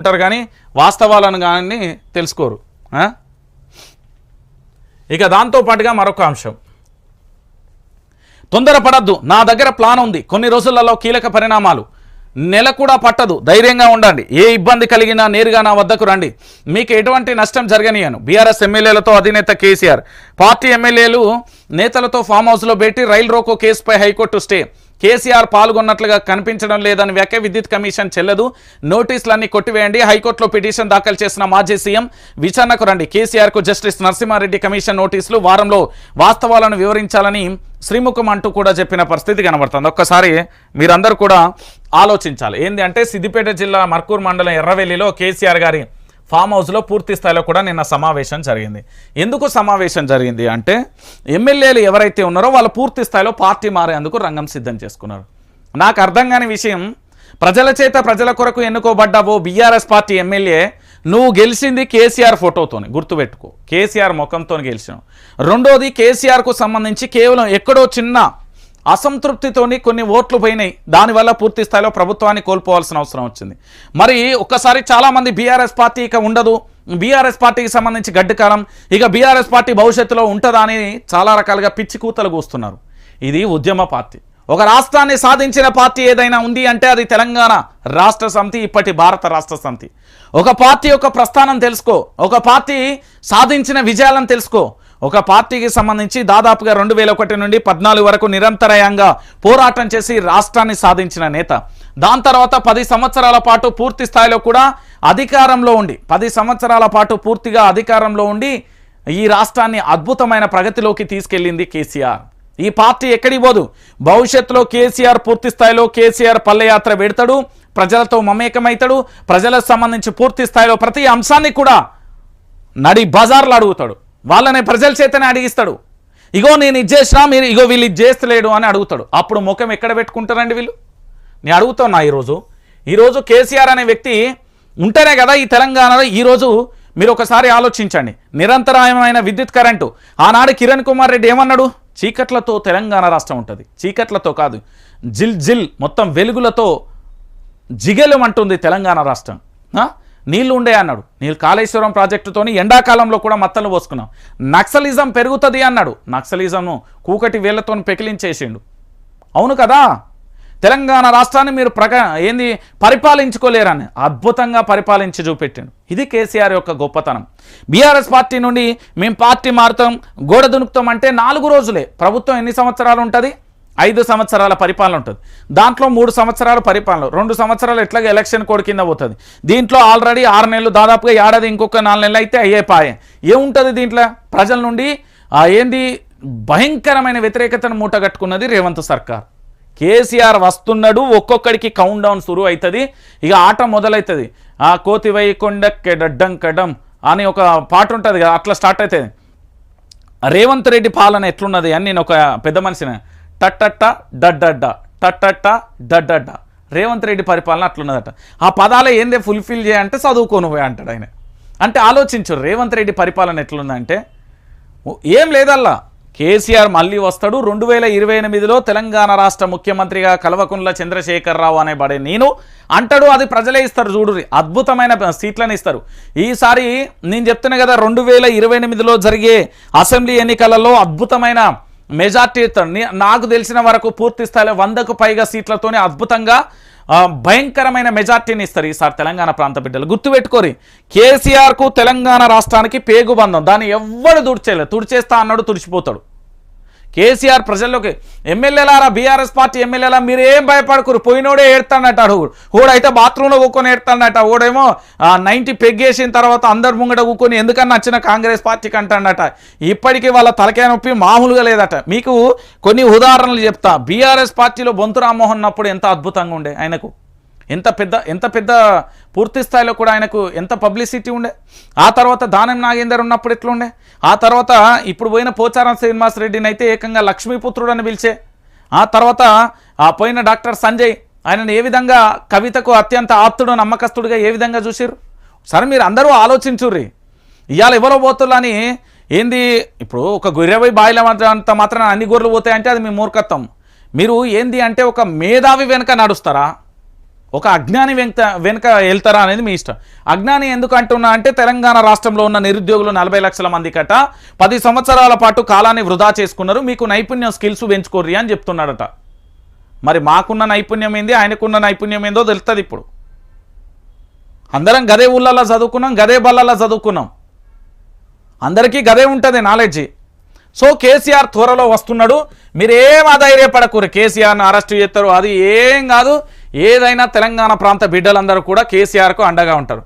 అంటారు కానీ వాస్తవాలను కానీ తెలుసుకోరు ఇక దాంతో పాటుగా మరొక అంశం. తొందరపడద్దు నా దగ్గర ప్లాన్ ఉంది కొన్ని రోజులలో కీలక పరిణామాలు. నెల కూడా పట్టదు ధైర్యంగా ఉండండి ఏ ఇబ్బంది కలిగినా నేరుగా నా వద్దకు రండి. మీకు ఎటువంటి నష్టం జరగనియను. బీఆర్ఎస్ ఎమ్మెల్యేలతో అధినేత కేసీఆర్. పార్టీ ఎమ్మెల్యేలు నేతలతో ఫామ్ హౌస్లో పెట్టి రైల్ రోకో కేసుపై హైకోర్టు స్టే. కేసీఆర్ పాల్గొన్నట్లుగా కనిపించడం లేదని వ్యాఖ్య విద్యుత్ కమిషన్ చెల్లదు. నోటీసులన్నీ కొట్టివేయండి. హైకోర్టులో పిటిషన్ దాఖలు చేసిన మాజీ సీఎం విచారణకు రండి. కేసీఆర్కు జస్టిస్ నరసింహారెడ్డి కమిషన్ నోటీసులు వారంలో వాస్తవాలను వివరించాలని శ్రీముఖం అంటూ కూడా చెప్పిన పరిస్థితి కనబడుతుంది. ఒక్కసారి మీరందరూ కూడా ఆలోచించాలి. ఏంటి అంటే సిద్దిపేట జిల్లా మర్కూర్ మండలం ఎర్రవెల్లిలో కేసీఆర్ గారి ఫామ్ హౌస్లో పూర్తి స్థాయిలో కూడా నిన్న సమావేశం జరిగింది. ఎందుకు సమావేశం జరిగింది అంటే ఎమ్మెల్యేలు ఎవరైతే ఉన్నారో వాళ్ళు పూర్తి స్థాయిలో పార్టీ మారేందుకు రంగం సిద్ధం చేసుకున్నారు. నాకు అర్థం కాని విషయం ప్రజల చేత ప్రజల కొరకు ఎన్నుకోబడ్డావో బీఆర్ఎస్ పార్టీ ఎమ్మెల్యే నువ్వు గెలిచింది కేసీఆర్ ఫోటోతోని గుర్తుపెట్టుకో. కేసీఆర్ ముఖంతో గెలిచినావు. రెండోది కేసీఆర్కు సంబంధించి కేవలం ఎక్కడో చిన్న అసంతృప్తితోని కొన్ని ఓట్లు పోయినాయి. దానివల్ల పూర్తి స్థాయిలో ప్రభుత్వాన్ని కోల్పోవాల్సిన అవసరం వచ్చింది. మరి ఒక్కసారి చాలామంది బీఆర్ఎస్ పార్టీ ఇక ఉండదు. బీఆర్ఎస్ పార్టీకి సంబంధించి గడ్డకాలం ఇక బీఆర్ఎస్ పార్టీ భవిష్యత్తులో ఉంటుందా అని చాలా రకాలుగా పిచ్చి కూతలు కూస్తున్నారు ఇది ఉద్యమ పార్టీ. ఒక రాష్ట్రాన్ని సాధించిన పార్టీ ఏదైనా ఉంది అంటే అది తెలంగాణ రాష్ట్ర సమితి ఇప్పటి భారత రాష్ట్ర సమితి. ఒక పార్టీ యొక్క ప్రస్థానం తెలుసుకో. ఒక పార్టీ సాధించిన విజయాలను తెలుసుకో. ఒక పార్టీకి సంబంధించి దాదాపుగా రెండు వేల ఒకటి నుండి పద్నాలుగు వరకు నిరంతరాయంగా పోరాటం చేసి రాష్ట్రాన్ని సాధించిన నేత. దాని తర్వాత పది సంవత్సరాల పాటు పూర్తి స్థాయిలో కూడా అధికారంలో ఉండి పది సంవత్సరాల పాటు పూర్తిగా అధికారంలో ఉండి ఈ రాష్ట్రాన్ని అద్భుతమైన ప్రగతిలోకి తీసుకెళ్ళింది కేసీఆర్. ఈ పార్టీ ఎక్కడికి పోదు. భవిష్యత్తులో కేసీఆర్ పూర్తి స్థాయిలో కేసీఆర్ పల్లెయాత్ర పెడతాడు ప్రజలతో మమేకమవుతాడు ప్రజలకు సంబంధించి పూర్తి స్థాయిలో ప్రతి అంశాన్ని కూడా నడి బజార్లు అడుగుతాడు. వాళ్ళని ప్రజల చేతనే అడిగిస్తాడు. ఇగో నేను ఇది చేసినా మీరు ఇగో వీళ్ళు ఇది చేస్తలేడు అని అడుగుతాడు. అప్పుడు ముఖం ఎక్కడ పెట్టుకుంటారండి వీళ్ళు? నేను అడుగుతున్నా ఈరోజు. ఈరోజు కేసీఆర్ అనే వ్యక్తి ఉంటేనే కదా ఈ తెలంగాణలో ఈరోజు మీరు ఒకసారి ఆలోచించండి. నిరంతరాయమైన విద్యుత్ కరెంటు. ఆనాడు కిరణ్ కుమార్ రెడ్డి ఏమన్నాడు? చీకట్లతో తెలంగాణ రాష్ట్రం ఉంటుంది. చీకట్లతో కాదు. జిల్ జిల్ మొత్తం వెలుగులతో జిగెలమంటుంది తెలంగాణ రాష్ట్రం. నీళ్ళు ఉండే అన్నాడు. నీళ్ళు కాళేశ్వరం ప్రాజెక్టుతోని ఎండాకాలంలో కూడా మత్తలు పోసుకున్నాం. నక్సలిజం పెరుగుతుంది అన్నాడు. నక్సలిజంను కూకటి వేళ్ళతో పెకిలించేసిండు. అవును కదా? తెలంగాణ రాష్ట్రాన్ని మీరు ప్రక ఏంది పరిపాలించుకోలేరని అద్భుతంగా పరిపాలించి చూపెట్టిండు. ఇది కేసీఆర్ యొక్క గొప్పతనం. బీఆర్ఎస్ పార్టీ నుండి మేము పార్టీ మారుతాం గోడ దునుకుతాం అంటే నాలుగు రోజులే. ప్రభుత్వం ఎన్ని సంవత్సరాలు ఉంటుంది? ఐదు సంవత్సరాల పరిపాలన ఉంటుంది. దాంట్లో మూడు సంవత్సరాల పరిపాలన రెండు సంవత్సరాలు ఎట్లాగ ఎలక్షన్ కోడ్ కింద పోతుంది. దీంట్లో ఆల్రెడీ ఆరు నెలలు దాదాపుగా ఏడాది ఇంకొక నాలుగు నెలలు అయితే అయ్యే పాయే. ఏముంటుంది దీంట్లో? ప్రజల నుండి ఏంది? భయంకరమైన వ్యతిరేకతను మూటగట్టుకున్నది రేవంత్ సర్కార్. కేసీఆర్ వస్తున్నాడు ఒక్కొక్కడికి కౌంట్ డౌన్ సురువు అవుతుంది ఇక ఆట మొదలవుతుంది ఆ కోతి వైకొండ కెడడ్డం కడం అని ఒక పాట ఉంటుంది కదా అట్లా స్టార్ట్ అవుతుంది రేవంత్ రెడ్డి పాలన ఎట్లున్నది అని నేను ఒక పెద్ద మనిషిని టట్టట్ట డడ్డడ్డ టట్టట్ట డడ్డడ్డ. రేవంత్ రెడ్డి పరిపాలన అట్లున్నదట. ఆ పదాలే ఏందే ఫుల్ఫిల్ చేయంటే చదువుకోను అంటాడు ఆయన. అంటే ఆలోచించు రేవంత్ రెడ్డి పరిపాలన ఎట్లుందంటే ఏం లేదల్లా. కేసీఆర్ మళ్ళీ వస్తాడు. రెండు వేల ఇరవై ఎనిమిదిలో తెలంగాణ రాష్ట్ర ముఖ్యమంత్రిగా కల్వకుంట్ల చంద్రశేఖరరావు అనే బడే నేను. అంటాడు అది ప్రజలే ఇస్తారు చూడురి అద్భుతమైన సీట్లను ఇస్తారు. ఈసారి నేను చెప్తున్నా కదా రెండు వేల ఇరవై ఎనిమిదిలో జరిగే అసెంబ్లీ ఎన్నికలలో అద్భుతమైన మెజార్టీ నాకు తెలిసిన వరకు పూర్తి స్థాయిలో వందకు పైగా సీట్లతోనే అద్భుతంగా భయంకరమైన మెజార్టీని ఇస్తారు ఈసారి తెలంగాణ ప్రాంత బిడ్డలు. గుర్తుపెట్టుకోరి కేసీఆర్కు తెలంగాణ రాష్ట్రానికి పేగు బంధం. దాన్ని ఎవ్వడు తుడిచేయలేదు. తుడిచేస్తా అన్నాడు తుడిచిపోతాడు. కేసీఆర్ ప్రజల్లోకి ఎమ్మెల్యేలారా బీఆర్ఎస్ పార్టీ ఎమ్మెల్యేలా మీరు ఏం భయపడకూరు? పోయినోడే ఏడుతాడట ఊడైతే ఓడైతే బాత్రూంలో ఊకొని ఏడుతాడట ఓడేమో నైంటీ పెగ్గేసిన తర్వాత అందరు ముంగట ఊకొని ఎందుకన్నా నచ్చిన కాంగ్రెస్ పార్టీకి అంటాడట ఇప్పటికీ వాళ్ళ తలకాయ నొప్పి మామూలుగా లేదట. మీకు కొన్ని ఉదాహరణలు చెప్తా. బీఆర్ఎస్ పార్టీలో బొంతు రామ్మోహన్ ఎంత అద్భుతంగా ఉండే ఆయనకు? ఎంత పెద్ద ఎంత పెద్ద పూర్తి స్థాయిలో కూడా ఆయనకు ఎంత పబ్లిసిటీ ఉండే? ఆ తర్వాత దానం నాగేందర్ ఉన్నప్పుడు ఎట్లుండే? ఆ తర్వాత ఇప్పుడు పోయిన పోచారం శ్రీనివాస్ రెడ్డిని అయితే ఏకంగా లక్ష్మీపుత్రుడు అని పిలిచే. ఆ తర్వాత ఆ పోయిన డాక్టర్ సంజయ్ ఆయనను ఏ విధంగా కవితకు అత్యంత ఆప్తుడు నమ్మకస్తుడిగా ఏ విధంగా చూసిర్రు? సరే మీరు అందరూ ఆలోచించుర్రి. ఇవాళ ఎవరో పోతులని ఏంది? ఇప్పుడు ఒక గొర్రెపై బాయిల అంత మాత్రం అన్ని గొర్రెలు పోతాయంటే అది మీ మూర్ఖత్వం. మీరు ఏంది అంటే ఒక మేధావి వెనుక నడుస్తారా? ఒక అజ్ఞాని వెంక వెనుక వెళ్తారా అనేది మీ ఇష్టం. అజ్ఞాని ఎందుకు అంటున్నా అంటే తెలంగాణ రాష్ట్రంలో ఉన్న నిరుద్యోగులు నలభై లక్షల మంది కట. పది సంవత్సరాల పాటు కాలాన్ని వృధా చేసుకున్నారు. మీకు నైపుణ్యం స్కిల్స్ పెంచుకోర్రి అని చెప్తున్నాడట. మరి మాకున్న నైపుణ్యం ఏంది? ఆయనకున్న నైపుణ్యం ఏందో తెలుస్తుంది ఇప్పుడు. అందరం గదే ఊళ్ళల్లో చదువుకున్నాం గదే బళ్ళల్లో చదువుకున్నాం. అందరికీ గదే ఉంటుంది నాలెడ్జి. సో కేసీఆర్ త్వరలో వస్తున్నాడు. మీరేం అధైర్యపడకూరు కేసీఆర్ని అరెస్ట్ చేస్తారు అది ఏం కాదు. ఏదైనా తెలంగాణ ప్రాంత బిడ్డలందరూ కూడా కేసీఆర్కు అండగా ఉంటారు.